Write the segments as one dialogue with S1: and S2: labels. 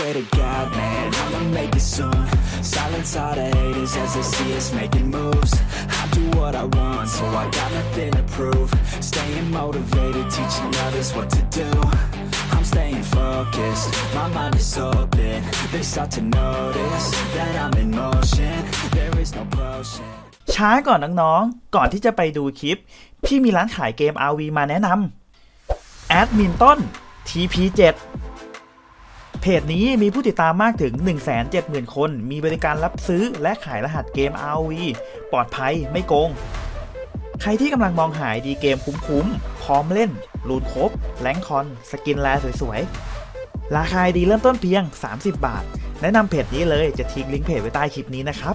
S1: swear to God, man, I'ma make it soon. Silence all the haters as they see us making moves. I do what I want, so I got nothing to prove. Staying motivated, teaching others what to do. I'm staying focused, my mind is open. They start to notice that I'm in motion. There is no potion.
S2: ช้าก่อนน้องๆ ก่อนที่จะไปดูคลิป พี่มีร้านขายเกม RV มาแนะนำแอดมินต้น TP7 เพจนี้มีผู้ติดตามมากถึง 170,000 คน มีบริการรับซื้อและขายรหัสเกม RV ปลอดภัยไม่โกง ใครที่กำลังมองหายดีเกมคุ้มๆ พร้อมเล่นรูนครบ แลงคอน สกินแลสวยๆ ราคาดีเริ่มต้นเพียง 30 บาท แนะนำเพจนี้เลยจะทิ้งลิงก์เพจไว้ใต้คลิปนี้นะครับ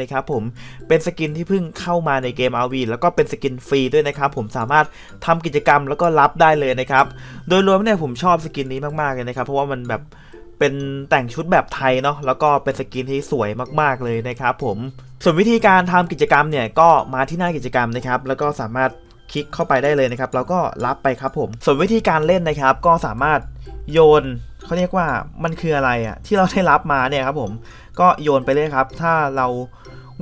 S2: นะครับผมเป็นสกินที่เพิ่งเข้ามาในเกม RV แล้วก็เป็นสกินฟรีด้วยนะครับผมสามารถทำกิจกรรมแล้วก็รับได้เลยนะครับโดยรวมเนี่ยผมชอบสกินนี้มากๆเลยนะครับ เพราะว่ามันแบบเป็นแต่งชุดแบบไทยเนาะแล้วก็เป็นสกินที่สวยมากๆเลยนะครับผมส่วนวิธีการทำกิจกรรมเนี่ยก็มาที่หน้ากิจกรรมนะครับ แล้วก็สามารถคลิกเข้าไปได้เลยนะครับ แล้วก็รับไปครับผมส่วนวิธีการเล่นนะครับ ก็สามารถโยนเขาเรียกว่ามันคืออะไรอะที่เราได้รับมาเนี่ยครับผมก็โยนไปเลยครับ ถ้าเรา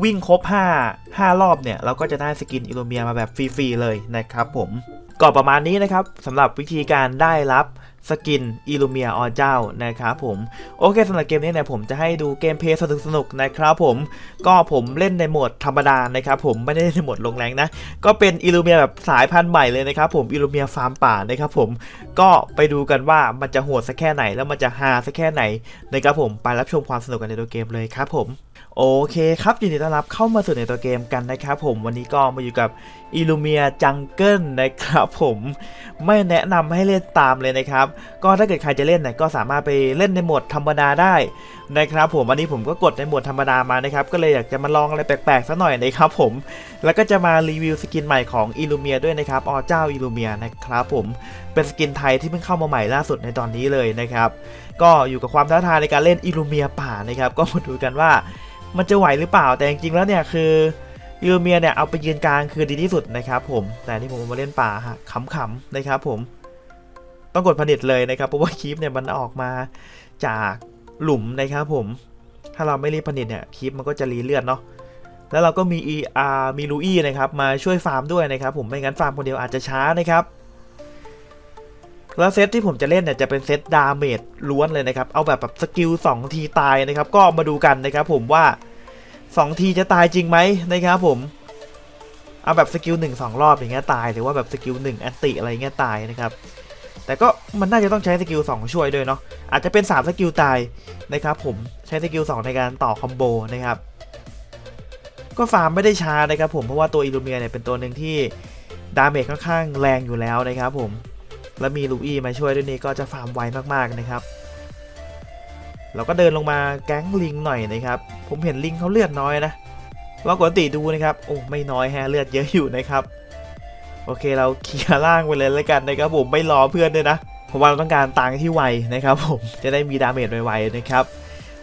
S2: วิ่งครบ 5 5 รอบเนี่ย เราก็จะได้สกินอิลูเมียมาแบบฟรีๆเลยนะครับผมก็ประมาณนี้นะครับสำหรับวิธีการได้รับสกินอิลูเมียออเจ้านะครับผมโอเคสำหรับเกมนี้เนี่ยผมจะให้ดูเกมเพลย์สนุกๆนะครับผมก็ผมเล่นในโหมดธรรมดานะครับผมไม่ได้เล่นในโหมดลงแรงนะ ก็เป็นอิลูเมียแบบสายพันธุ์ใหม่เลยนะครับผมอิลูเมียฟาร์มป่านะครับผมก็ไปดูกันว่ามันจะโหดสักแค่ไหนแล้วมันจะฮาสักแค่ไหนนะครับผมไปรับชมความสนุกกันในตัวเกมเลยครับผม โอเคครับยินดีต้อนรับเข้ามาสู่ในตัวเกมกันนะครับผมวันนี้ก็มาอยู่กับอิลูเมียจังเกิลนะครับผมไม่แนะนำให้เล่นตามเลยนะครับ ก็ถ้าเกิดใครจะเล่นเนี่ยก็สามารถไปเล่นในโหมดธรรมดาได้นะครับผมวันนี้ผมก็กดในโหมดธรรมดามานะครับก็เลยอยากจะมาลองอะไรแปลกๆสักหน่อยนะครับผมแล้วก็จะมารีวิวสกินใหม่ของอิลูเมียด้วยนะครับอ๋อเจ้าอิลูเมียนะครับผมเป็นสกินไทยที่เพิ่งเข้ามาใหม่ล่าสุดในตอนนี้เลยนะครับ ก็อยู่กับความท้าทายในการเล่นอิลูเมียป่านะครับก็มาดูกันว่ามันจะไหวหรือเปล่าแต่จริงๆแล้วเนี่ยคือยูเมียเนี่ยเอาไปยืนกลางคือดีที่สุดนะครับผมแต่ที่ผมมาเล่นป่าฮะขำๆนะครับผมต้องกดผลิตเลยนะครับเพราะว่าคลิปเนี่ยมันออกมาจากหลุมนะครับผม ถ้าเราไม่รีบผลิตเนี่ยคลิปมันก็จะรีเลือดเนาะแล้วเราก็มี ER มีลูอี้นะครับมาช่วยฟาร์มด้วยนะครับผมไม่งั้นฟาร์มคนเดียวอาจจะช้านะครับ แล้วเซตที่ผมจะเล่นเนี่ยจะเป็นเซตดาเมจล้วนเลยนะครับ เอาแบบแบบสกิล2ทีตายนะครับ ก็มาดูกันนะครับผมว่า 2 ทีจะตายจริงไหมนะครับผม เอาแบบสกิล1 2รอบอย่างเงี้ยตาย หรือว่าแบบสกิล1แอนติอะไรเงี้ยตายนะครับ แต่ก็มันน่าจะต้องใช้สกิล2ช่วยด้วยเนาะ อาจจะเป็น 3 สกิลตายนะครับผม ใช้สกิล2ในการต่อคอมโบนะครับ ก็ฟาร์มไม่ได้ช้านะครับผม เพราะว่าตัวอิลูเมียเนี่ยเป็นตัวหนึ่งที่ดาเมจค่อนข้างแรงอยู่แล้วนะครับผม แล้วมีลูอี้มาช่วยด้วยนี่ก็จะฟาร์มไวมากๆนะครับเราก็เดินลงมาแก๊งลิงหน่อยนะครับ ผมเห็นลิงเขาเลือดน้อยนะลองกติดูนะครับ โอ้ไม่น้อยแฮะเลือดเยอะอยู่นะครับ โอเคเราเคลียร์ล่างไปเลยแล้วกันนะครับผมไม่รอเพื่อนด้วยนะเพราะว่าเราต้องการตังที่ไวนะครับ ผมจะได้มีดาเมจไวๆนะครับ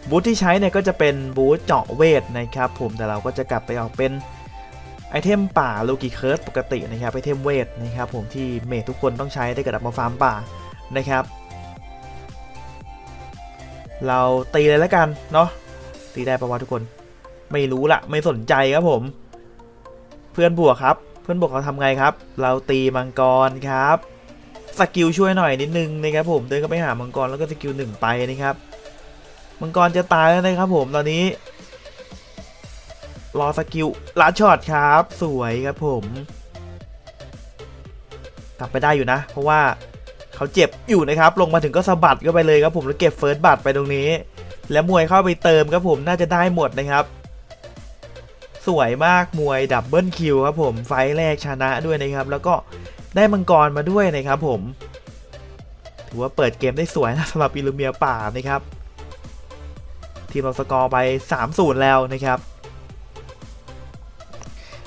S2: บูธที่ใช้เนี่ยก็จะเป็นบูธเจาะเวทนะครับ ผมแต่เราก็จะกลับไปออกเป็น ไอเทมป่าโลกิเคิร์สปกตินะครับไอเทมเวทนะครับผมที่เมททุกคนต้องใช้ได้กระดับมาฟาร์มป่านะครับ เราตีเลยแล้วกันเนาะตีได้ปะวะทุกคน ไม่รู้ละไม่สนใจครับผม เพื่อนบวกครับ เพื่อนบวกเขาทำไงครับ เราตีมังกรครับสกิลช่วยหน่อยนิดนึงนะครับผมเดินเข้าไปหามังกรแล้วก็สกิลหนึ่งไปนะครับมังกรจะตายแล้วนะครับผมตอนนี้ รอสกิลลัดช็อตครับ สวยครับผมกลับไปได้อยู่นะ เพราะว่าเขาเจ็บอยู่นะครับ ลงมาถึงก็สะบัดก็ไปเลยครับผมแล้วเก็บเฟิร์สบัตรไปตรงนี้ แล้วมวยเข้าไปเติมครับผมน่าจะได้หมดนะครับ สวยมากมวยดับเบิลคิวครับผมไฟแรกชนะด้วยนะครับ แล้วก็ได้มังกรมาด้วยนะครับผม ถือว่าเปิดเกมได้สวยนะสำหรับอิลูเมียป่านะครับ ทีมเราสกอร์ไป 3-0 แล้วนะครับ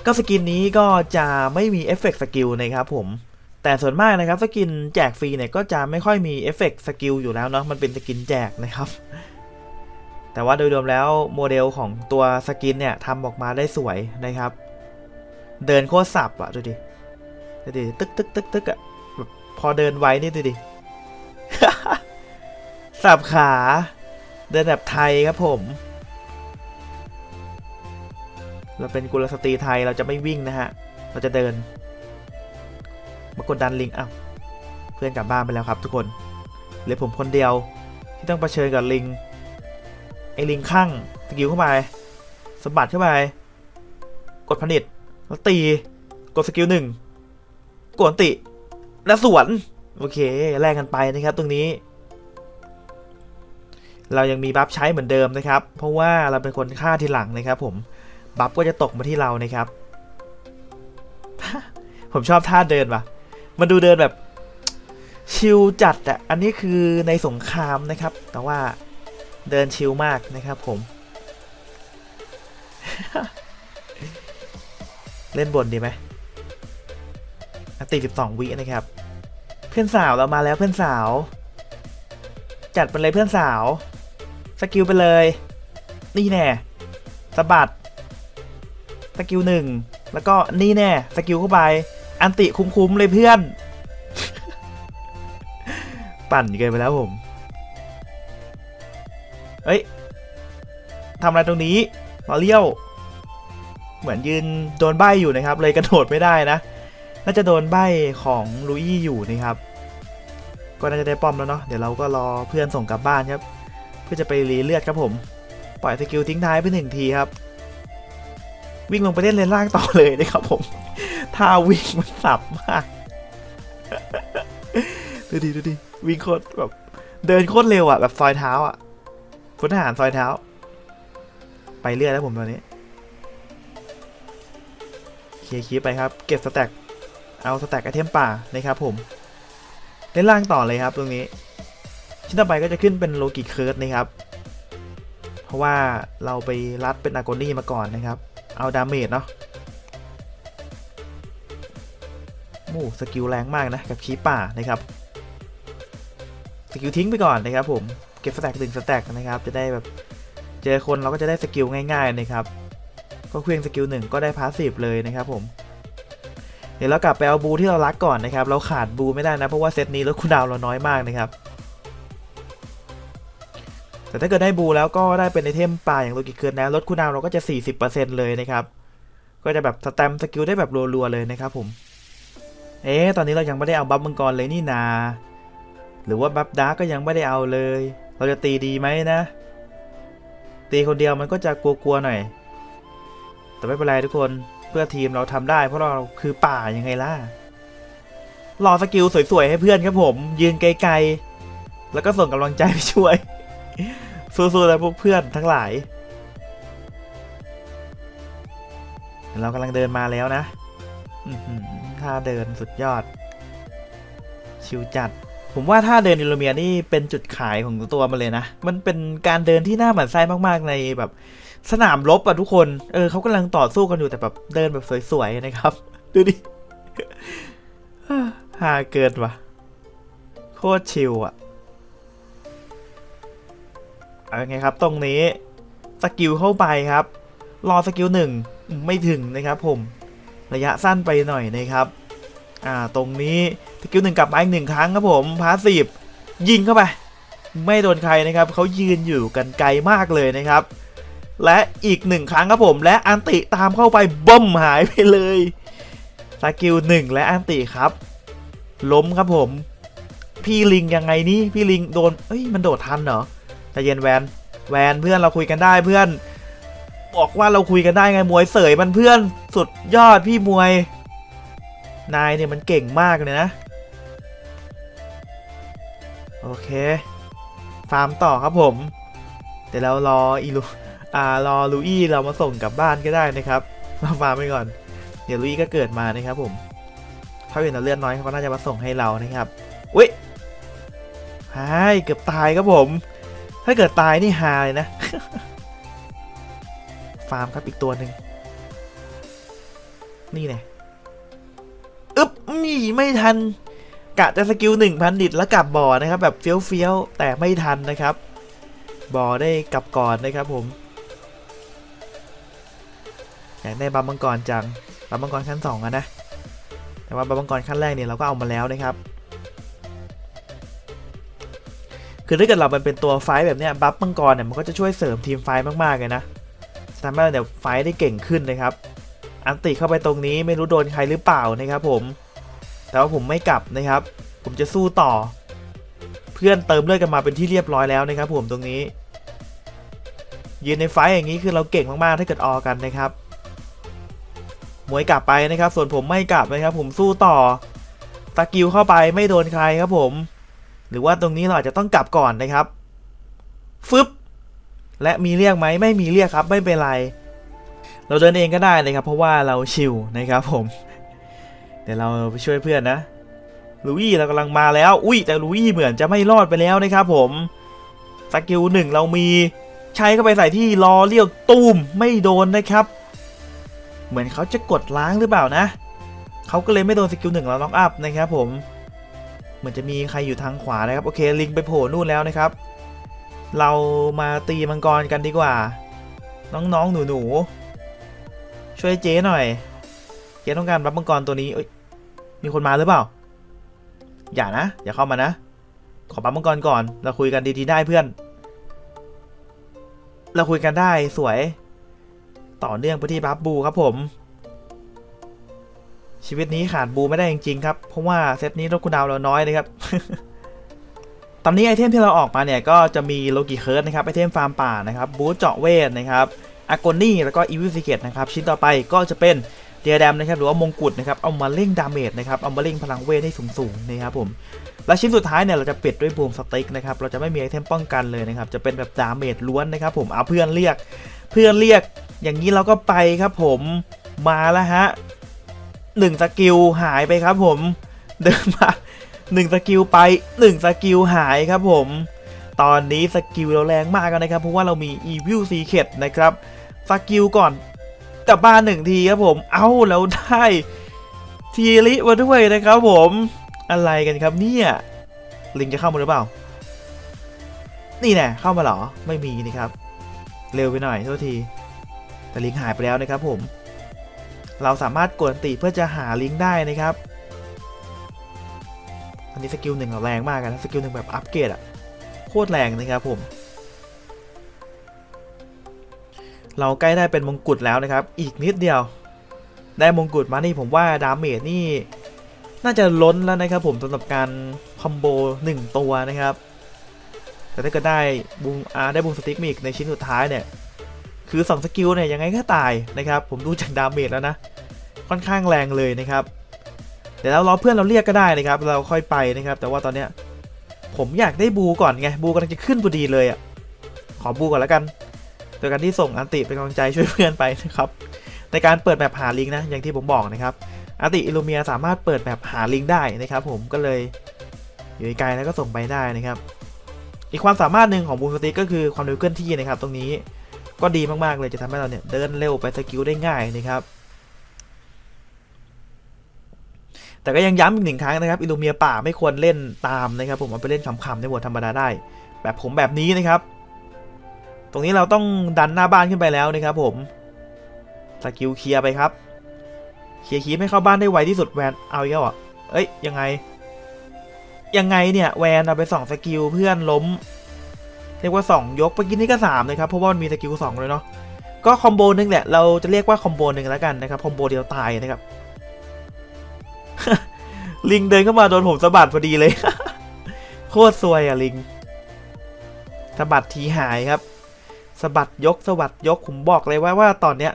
S2: ก็สกินนี้ก็จะไม่มีเอฟเฟกต์สกิลนะครับผม แต่ส่วนมากนะครับสกินแจกฟรีเนี่ยก็จะไม่ค่อยมีเอฟเฟกต์สกิลอยู่แล้วเนาะมันเป็นสกินแจกนะครับ แต่ว่าโดยรวมแล้วโมเดลของตัวสกินเนี่ยทำออกมาได้สวยนะครับ เดินโคตรสับอะดูดิดูดิตึกตึกตึกตึกอะพอเดินไวนี่ดูดิสับขา เดินแบบไทยครับผม เราเป็นกุลสตรีไทยเราจะไม่วิ่งนะฮะ เราจะเดิน มากดดันลิงอ้าวเพื่อนกลับบ้านไปแล้วครับ ทุกคนเหลือผมคนเดียวที่ต้องเผชิญกับลิงไอ้ลิงข้างสกิลเข้าไปสะบัดเข้าไปกดผนิตแล้วตีกดสกิลหนึ่งกดอันติแล้วสวนโอเคแลกกันไปนะครับ ตรงนี้ เรายังมีบัฟใช้เหมือนเดิมนะครับ เพราะว่าเราเป็นคนฆ่าทีหลังนะครับผม บัฟก็จะตกมาที่เรานะครับ ผมชอบท่าเดินว่ะ มันดูเดินแบบ ชิลจัดอะอันนี้คือในสงครามนะครับ แต่ว่าเดินชิลมากนะครับผม เล่นบนดีไหมอันติ12วินะครับ เพื่อนสาวเรามาแล้วเพื่อนสาว จัดไปเลยเพื่อนสาว สกิลไปเลย นี่แน่สะบัด สกิลหนึ่งแล้วก็นี่แน่สกิลเข้าไปอันติคุ้มๆเลยเพื่อน ปั่นเกินไปแล้วผมเอ้ยทำอะไรตรงนี้ลอเลี้ยว เหมือนยืนโดนใบอยู่นะครับ เลยกระโดดไม่ได้นะ น่าจะโดนใบของลุยอยู่นะครับ ก็น่าจะได้ป้อมแล้วเนาะเดี๋ยวเราก็รอเพื่อนส่งกลับบ้านครับ เพื่อจะไปรีเลือดครับผม ปล่อยสกิลทิ้งท้ายไปหนึ่งทีครับ วิ่งลงไปเล่นเลนล่างต่อเลยนะครับผมท่าวิ่งมันสับมากดูดิดูดิวิ่งโคตรแบบเดินโคตรเร็วอะแบบซอยเท้าอะพลทหารซอยเท้า ไปเรื่อยแล้วผมตอนนี้เคลียร์คีไปครับ เก็บสแต็กเอาสแต็กไอเทมป่านะครับผมเล่นล่างต่อเลยครับตรงนี้ ชิ้นต่อไปก็จะขึ้นเป็นโลกิเคิร์ดนะครับ เพราะว่าเราไปรัดเป็นอาโกนี่มาก่อนนะครับ เอาดาเมจเนาะโอ้สกิลแรงมากนะ กับคีป่านะครับ สกิลทิ้งไปก่อนนะครับผม เก็บสแต็กหนึ่งสแต็กนะครับ จะได้แบบเจอคนเราก็จะได้สกิลง่ายๆนะครับ ก็เคลื่องสกิลหนึ่งก็ได้พาสซีฟเลยนะครับผม เดี๋ยวเรากลับไปเอาบูที่เรารักก่อนนะครับ เราขาดบูไม่ได้นะ เพราะว่าเซตนี้ลดคูลดาวเราน้อยมากนะครับ แต่ถ้าเกิดได้บูแล้วก็ได้เป็นไอเทมป่าอย่างโลกิเคิร์นนะลดคูลดาวเราก็จะ 40%เลยนะครับ ก็จะแบบสแตมสกิลได้แบบรัวๆเลยนะครับผมเอ๊ะตอนนี้เรายังไม่ได้เอาบัฟมังกรเลยนี่นา หรือว่าบัฟดาร์กก็ยังไม่ได้เอาเลย เราจะตีดีไหมนะ ตีคนเดียวมันก็จะกลัวๆหน่อย แต่ไม่เป็นไรทุกคนเพื่อทีมเราทำได้ เพราะเราคือป่ายังไงล่ะรอสกิลสวยๆให้เพื่อนครับผม ยืนไกลๆ แล้วก็ส่งกำลังใจไปช่วย สู้ๆแล้วพวกเพื่อนทั้งหลาย เรากำลังเดินมาแล้วนะอื้อหือท่าเดินสุดยอด ชิวจัด ผมว่าท่าเดินอิลูเมียนี่เป็นจุดขายของตัวมันเลยนะ มันเป็นการเดินที่น่าหมั่นไส้มากๆในแบบสนามรบอะทุกคน เออเขากำลังต่อสู้กันอยู่แต่แบบเดินแบบสวยๆนะครับ ดูดิฮาเกินว่ะ โคตรชิลอะ เอาไงครับ ตรงนี้สกิลเข้าไปครับ รอสกิลหนึ่งไม่ถึงนะครับผมระยะสั้นไปหน่อยนะครับ อ่า ตรงนี้สกิลหนึ่งกลับมาอีกหนึ่งครั้งครับผม พาสซีฟยิงเข้าไป ไม่โดนใครนะครับ เขายืนอยู่กันไกลมากเลยนะครับ และอีกหนึ่งครั้งครับผม และอันติตามเข้าไปบ้มหายไปเลย สกิลหนึ่งและอันติครับ ล้มครับผม พี่ลิงยังไงนี่ พี่ลิงโดน เอ้ย มันโดดทันเหรอ ใจเย็นแวนแวนเพื่อนเราคุยกันได้เพื่อน บอกว่าเราคุยกันได้ไงมวยเสยมันเพื่อนสุดยอดพี่มวย นายเนี่ยมันเก่งมากเลยนะ โอเคฟาร์มต่อครับผม เดี๋ยวเรารออีลูอ่ารอลูอี้เรามาส่งกลับบ้านก็ได้นะครับเราฟาร์มไปก่อน เดี๋ยวลูอี้ก็เกิดมานะครับผมถ้าเห็นเราเลือดน้อยเขาน่าจะมาส่งให้เรานะครับอุ้ยหายเกือบตายครับผม ถ้าเกิดตายนี่ฮาเลยนะ ฟาร์มครับอีกตัวหนึ่งนี่แน่อึ๊บนี่ไม่ทัน กะจะสกิลหนึ่งพันดิตแล้วกลับบ่อนะครับ แบบเฟี้ยวเฟี้ยวๆแต่ไม่ทันนะครับ บ่อได้กลับก่อนนะครับผมอยากได้บัมมังกรจังบัมมังกรขั้นสองอะนะ แต่ว่าบัมมังกรขั้นแรกเนี่ยเราก็เอามาแล้วนะครับ คือถ้าเกิดเรามันเป็นตัวไฟแบบเนี้ยบัฟมังกรเนี่ยมันก็จะช่วยเสริมทีมไฟมากๆเลยนะทำให้เราเนี่ยไฟได้เก่งขึ้นนะครับ อันติเข้าไปตรงนี้ไม่รู้โดนใครหรือเปล่านะครับผม แต่ว่าผมไม่กลับนะครับ ผมจะสู้ต่อ เพื่อนเติมเลือดกันมาเป็นที่เรียบร้อยแล้วนะครับ ผมตรงนี้ยืนในไฟอย่างนี้คือเราเก่งมากๆ ถ้าเกิดออกันนะครับมวยกลับไปนะครับ ส่วนผมไม่กลับนะครับ ผมสู้ต่อสกิลเข้าไปไม่โดนใครครับผม หรือว่าตรงนี้เราอาจจะต้องกลับก่อนนะครับ ฟึบ และมีเรียกไหมไม่มีเรียกครับ ไม่เป็นไร เราเดินเองก็ได้นะครับ เพราะว่าเราชิลนะครับผม เดี๋ยวเราไปช่วยเพื่อนนะ ลุยเรากำลังมาแล้ว อุ้ยแต่ลุยเหมือนจะไม่รอดไปแล้วนะครับผมสกิลหนึ่งเรามีใช้เข้าไปใส่ที่รอเรียวตูมไม่โดนนะครับ เหมือนเขาจะกดล้างหรือเปล่านะ เขาก็เลยไม่โดนสกิลหนึ่งเราล็อกอัพนะครับผม เหมือนจะมีใครอยู่ทางขวานะครับ โอเคลิงไปโผล่นู่นแล้วนะครับ เรามาตีมังกรกันดีกว่า น้องๆหนูๆช่วยเจ๊หน่อยเจ๊ต้องการรับมังกรตัวนี้เอ้ยมีคนมาหรือเปล่า อย่านะ อย่าเข้ามานะ ขอรับมังกรก่อน เราคุยกันดีๆได้เพื่อน เราคุยกันได้สวย ต่อเนื่องไปที่บัฟบูครับผม ชีวิตนี้ขาดบูไม่ได้จริงๆครับ เพราะว่าเซตนี้ลดคูลดาวเราน้อยนะครับ ตอนนี้ไอเทมที่เราออกมาเนี่ยก็จะมีโลกิเคิร์ดนะครับไอเทมฟาร์มป่านะครับบูทเจาะเวทนะครับอากอนี่แล้วก็อีวิสิเกตนะครับชิ้นต่อไปก็จะเป็นเดียแดมนะครับหรือว่ามงกุฎนะครับเอามาเร่งดาเมจนะครับเอามาเร่งพลังเวทให้สูงๆนะครับผมและชิ้นสุดท้ายเนี่ยเราจะปิดด้วยบูมสติ๊กนะครับเราจะไม่มีไอเทมป้องกันเลยนะครับจะเป็นแบบดาเมจล้วนนะครับผมเอาเพื่อนเรียก เพื่อนเรียก อย่างนี้เราก็ไปครับผมมาแล้วฮะ หนึ่งสกิลหายไปครับผมเดินมาหนึ่งสกิลไปหนึ่งสกิลหายครับผม ตอนนี้สกิลเราแรงมากนะครับเพราะว่าเรามี Evil Secret นะครับสกิลก่อนกลับบ้านหนึ่งทีครับผมเอ้าแล้วได้ทีริมาด้วยนะครับผมอะไรกันครับเนี่ยลิงจะเข้ามาหรือเปล่า นี่แน่เข้ามาหรอไม่มีนี่ครับ เร็วไปหน่อยโทษที แต่ลิงหายไปแล้วนะครับผม เราสามารถกดติเพื่อจะหาลิงก์ได้นะครับ อันนี้สกิลหนึ่งเราแรงมากนะสกิลหนึ่งแบบอัปเกรดอะโคตรแรงนะครับผม เราใกล้ได้เป็นมงกุฎแล้วนะครับ อีกนิดเดียว ได้มงกุฎมานี่ผมว่าดาเมจนี่ น่าจะล้นแล้วนะครับผมสำหรับการคอมโบ1ตัวนะครับแต่ถ้าเกิดได้บูมอาได้บูมสติ๊กมาอีกในชิ้นสุดท้ายเนี่ย คือ2สกิลเนี่ยยังไงก็ตายนะครับ ผมดูจากดาเมจแล้วนะ ค่อนข้างแรงเลยนะครับเดี๋ยวเรารอเพื่อนเราเรียกก็ได้นะครับ เราค่อยไปนะครับ แต่ว่าตอนเนี้ยผมอยากได้บูก่อนไงบูกำลังจะขึ้นพอดีเลยอะขอบูก่อนแล้วกัน โดยการที่ส่งอันติเป็นกำลังใจช่วยเพื่อนไปนะครับ ในการเปิดแบบหาลิงนะอย่างที่ผมบอกนะครับอันติอิลูเมียสามารถเปิดแบบหาลิงได้นะครับผมก็เลยอยู่ไกลแล้วก็ส่งไปได้นะครับ อีกความสามารถหนึ่งของบูสติกก็คือความเร็วเคลื่อนที่นะครับ ตรงนี้ ก็ดีมากๆเลยจะทำให้เราเนี่ยเดินเร็วไปสกิลได้ง่ายนะครับแต่ก็ยังย้ำอีกหนึ่งครั้งนะครับอิลูเมียป่าไม่ควรเล่นตามนะครับ ผมเอาไปเล่นขำๆในบทธรรมดาได้ แบบผมแบบนี้นะครับ ตรงนี้เราต้องดันหน้าบ้านขึ้นไปแล้วนะครับ ผมสกิลเคลียร์ไปครับเคลียร์คีบให้เข้าบ้านได้ไวที่สุดแวนเอาอีกแล้วเอะเอ้ยยังไง ยังไงเนี่ยแวนเอาไปสองสกิลเพื่อนล้ม เรียกว่า 2 ยกเมื่อกี้นี่ก็3นะครับเพราะว่ามันมีสกิล2เลยเนาะก็คอมโบหนึงแหละเราจะเรียกว่าคอมโบหนึ่งแล้วกันนะครับคอมโบเดียวตายนะครับลิงเดินเข้ามาโดนผมสะบัดพอดีเลย โคตรซวยอะลิงสะบัดทีหายครับสะบัดยกสะบัดยกผมบอกเลยว่าว่าตอนเนี้ย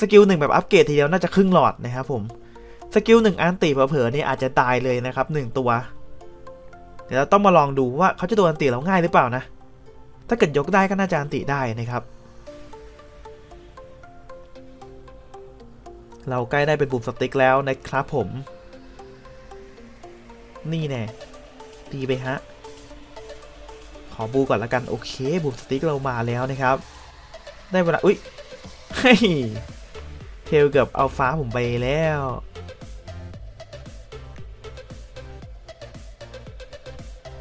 S2: สกิลหนึ่งแบบอัปเกรดทีเดียวน่าจะครึ่งหลอดนะครับผมสกิลหนึ่งอันติเผลอๆนี่อาจจะตายเลยนะครับหนึ่งตัว เดี๋ยวเราต้องมาลองดูว่าเขาจะโดนอันติเราง่ายหรือเปล่านะ ถ้าเกิดยกได้ก็น่าจะอันติได้นะครับ เราใกล้ได้เป็นปุ่มสติ๊กแล้วนะครับผม นี่แน่ตีไปฮะ ขอบูก่อนละกัน โอเคบูสติ๊กเรามาแล้วนะครับ ได้เวลา อุ้ยเฮ้ยเทลเกือบเอาฟ้าผมไปแล้ว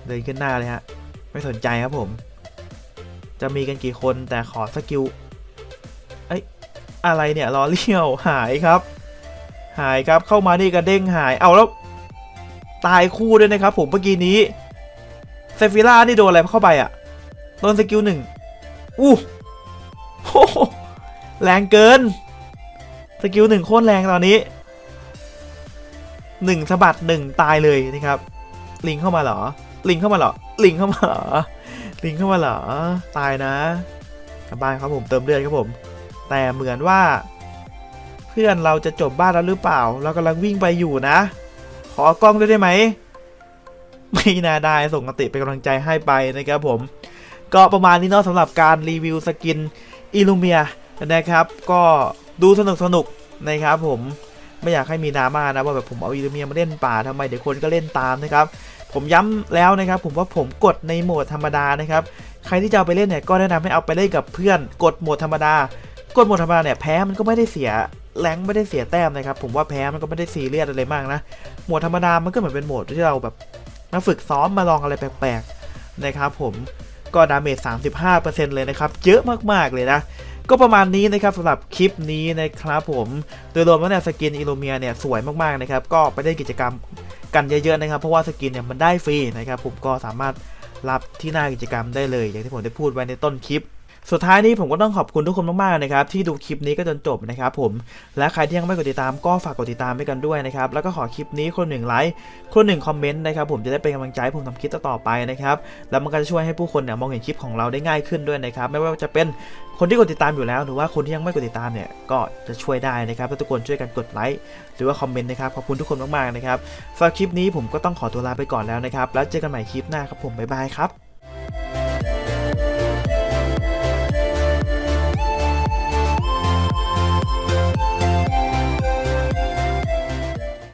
S2: เดินขึ้นหน้าเลยฮะ ไม่สนใจครับผม จะมีกันกี่คนแต่ขอสกิลเอ้ยอะไรเนี่ยล้อเลี้ยวหายครับ หายครับเข้ามานี่กระเด้งหายเอาแล้วตายคู่ด้วยนะครับ ผมเมื่อกี้นี้เซฟิล่านี่โดนอะไรเข้าไปอะโดนสกิลหนึ่งอู้โหแรงเกิน สกิลหนึ่งโคตรแรงตอนนี้หนึ่งสะบัดหนึ่งตายเลยนะครับ ลิงเข้ามาเหรอ ลิงเข้ามาเหรอ ลิงเข้ามาเหรอ ลิงเข้ามาเหรอ ตายนะกลับบ้านครับผมเติมเลือดครับผม แต่เหมือนว่า เพื่อนเราจะจบบ้านแล้วหรือเปล่า เรากำลังวิ่งไปอยู่นะ ขอกล้องด้วยได้ไหม ไม่น่าได้ส่งกติเป็นกำลังใจให้ไปนะครับผม ก็ประมาณนี้เนาะสำหรับการรีวิวสกินอิลูเมียนะครับ ก็ดูสนุกสนุกนะครับผมไม่อยากให้มีดราม่านะว่าแบบผมเอาอิลูเมียมาเล่นป่าทำไมเดี๋ยวคนก็เล่นตามนะครับ ผมย้ำแล้วนะครับ ผมว่าผมกดในโหมดธรรมดานะครับ ใครที่จะเอาไปเล่นเนี่ยก็แนะนำให้เอาไปเล่นกับเพื่อน กดโหมดธรรมดากดโหมดธรรมดาเนี่ยแพ้มันก็ไม่ได้เสียแรงไม่ได้เสียแต้มนะครับ ผมว่าแพ้มันก็ไม่ได้ซีเรียสอะไรมากนะโหมดธรรมดามันก็เหมือนเป็นโหมดที่เราแบบมาฝึกซ้อมมาลองอะไรแปลกๆนะครับผมก็ดาเมจ35%เลยนะครับ เยอะมากๆเลยนะ ก็ประมาณนี้นะครับสำหรับคลิปนี้นะครับผมโดยรวมแล้วเนี่ยสกินอิโลเมียเนี่ยสวยมากๆนะครับก็ไปเล่นกิจกรรมกันเยอะๆนะครับ เพราะว่าสกินเนี่ยมันได้ฟรีนะครับผมก็สามารถรับที่หน้ากิจกรรมได้เลย อย่างที่ผมได้พูดไว้ในต้นคลิป สุดท้ายนี้ผมก็ต้องขอบคุณทุกคนมากๆนะครับที่ดูคลิปนี้ก็จนจบนะครับผมและใครที่ยังไม่กดติดตามก็ฝากกดติดตามไปกันด้วยนะครับแล้วก็ขอคลิปนี้คนหนึ่งไลค์คนหนึ่งคอมเมนต์นะครับผมจะได้เป็นกำลังใจให้ผมทำคลิปต่อไปนะครับแล้วมันก็จะช่วยให้ผู้คนเนี่ยมองเห็นคลิปของเราได้ง่ายขึ้นด้วยนะครับไม่ว่าจะเป็นคนที่กดติดตามอยู่แล้ว หรือว่าคนที่ยังไม่กดติดตามเนี่ยก็จะช่วยได้นะครับถ้าทุกคนช่วยกันกดไลค์หรือว่าคอมเมนต์นะครับขอบคุณทุกคนมากๆนะครับสำหรับคลิปนี้ผมก็ต้องขอตัวลาไปก่อนแล้วนะครับแล้วเจอกันใหม่คลิปหน้าครับผมบ๊ายบายครับ